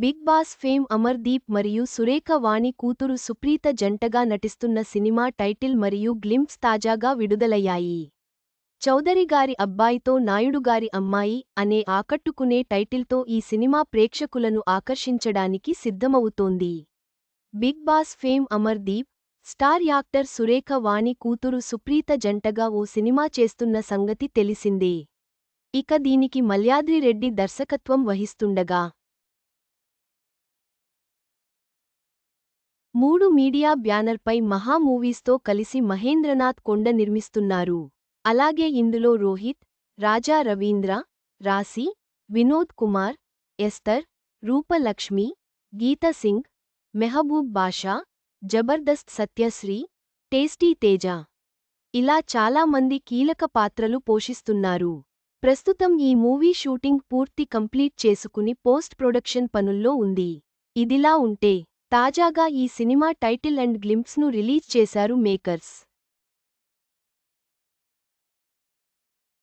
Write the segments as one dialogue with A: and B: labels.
A: Big boss fame Amardeep మరియు సురేఖ వాణి కూతురు సుప్రీత జంటగా నటిస్తున్న సినిమా టైటిల్ మరియు గ్లింప్స్ తాజాగా విడుదలయ్యాయి. చౌదరిగారి అబ్బాయితో నాయుడుగారి అమ్మాయి అనే ఆకట్టుకునే టైటిల్తో ఈ సినిమా ప్రేక్షకులను ఆకర్షించడానికి సిద్ధమవుతోంది. Big boss fame Amardeep star actor Surekha Vani కూతురు సుప్రీత జంటగా ఓ సినిమా చేస్తున్న సంగతి తెలిసిందే. ఇక దీనికి మల్యాద్రి రెడ్డి దర్శకత్వం వహిస్తుండగా మూడు మీడియా బ్యానర్పై మహా మూవీస్తో కలిసి మహేంద్రనాథ్ కొండ నిర్మిస్తున్నారు. అలాగే ఇందులో రోహిత్ రాజా రవీంద్ర రాశి వినోద్ కుమార్ ఎస్తర్ రూపలక్ష్మి గీత సింగ్ మెహబూబ్ బాషా జబర్దస్త్ సత్యశ్రీ టేస్టీ తేజ. ఇలా చాలా మంది కీలక పాత్రలు పోషిస్తున్నారు. ప్రస్తుతం ఈ మూవీ షూటింగ్ పూర్తి కంప్లీట్ చేసుకుని పోస్ట్ ప్రొడక్షన్ పనుల్లో ఉంది. ఇదిలా ఉంటే తాజాగా ఈ సినిమా టైటిల్ అండ్ గ్లింప్స్ను రిలీజ్ చేశారు మేకర్స్.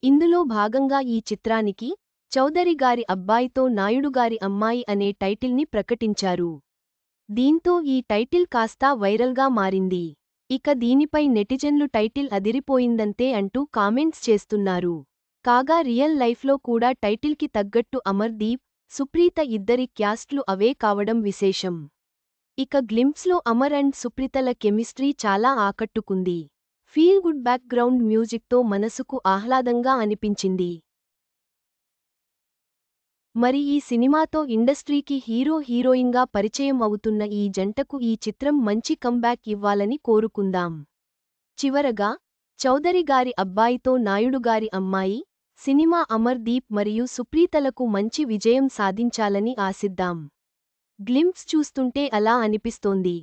A: ఇందులో భాగంగా ఈ చిత్రానికి చౌదరి గారి అబ్బాయితో నాయుడుగారి అమ్మాయి అనే టైటిల్ని ప్రకటించారు. దీంతో ఈ టైటిల్ కాస్తా వైరల్గా మారింది. ఇక దీనిపై నెటిజన్లు టైటిల్ అదిరిపోయిందంతే అంటూ కామెంట్స్ చేస్తున్నారు. కాగా రియల్ లైఫ్లో కూడా టైటిల్కి తగ్గట్టు అమర్దీప్ సుప్రీత ఇద్దరి క్యాస్ట్లు అవే కావడం విశేషం. ఇక గ్లింప్స్లో అమర్ అండ్ సుప్రీతల కెమిస్ట్రీ చాలా ఆకట్టుకుంది. ఫీల్ గుడ్ బ్యాక్గ్రౌండ్ మ్యూజిక్తో మనసుకు ఆహ్లాదంగా అనిపించింది. మరి ఈ సినిమాతో ఇండస్ట్రీకి హీరో హీరోయిన్గా పరిచయం అవుతున్న ఈ జంటకు ఈ చిత్రం మంచి కంబ్యాక్ ఇవ్వాలని కోరుకుందాం. చివరగా చౌదరి గారి అబ్బాయితో నాయుడుగారి అమ్మాయి సినిమా అమర్దీప్ మరియు సుప్రీతలకు మంచి విజయం సాధించాలని ఆశిద్దాం. గ్లింప్స్ చూస్తుంటే అలా అనిపిస్తోంది.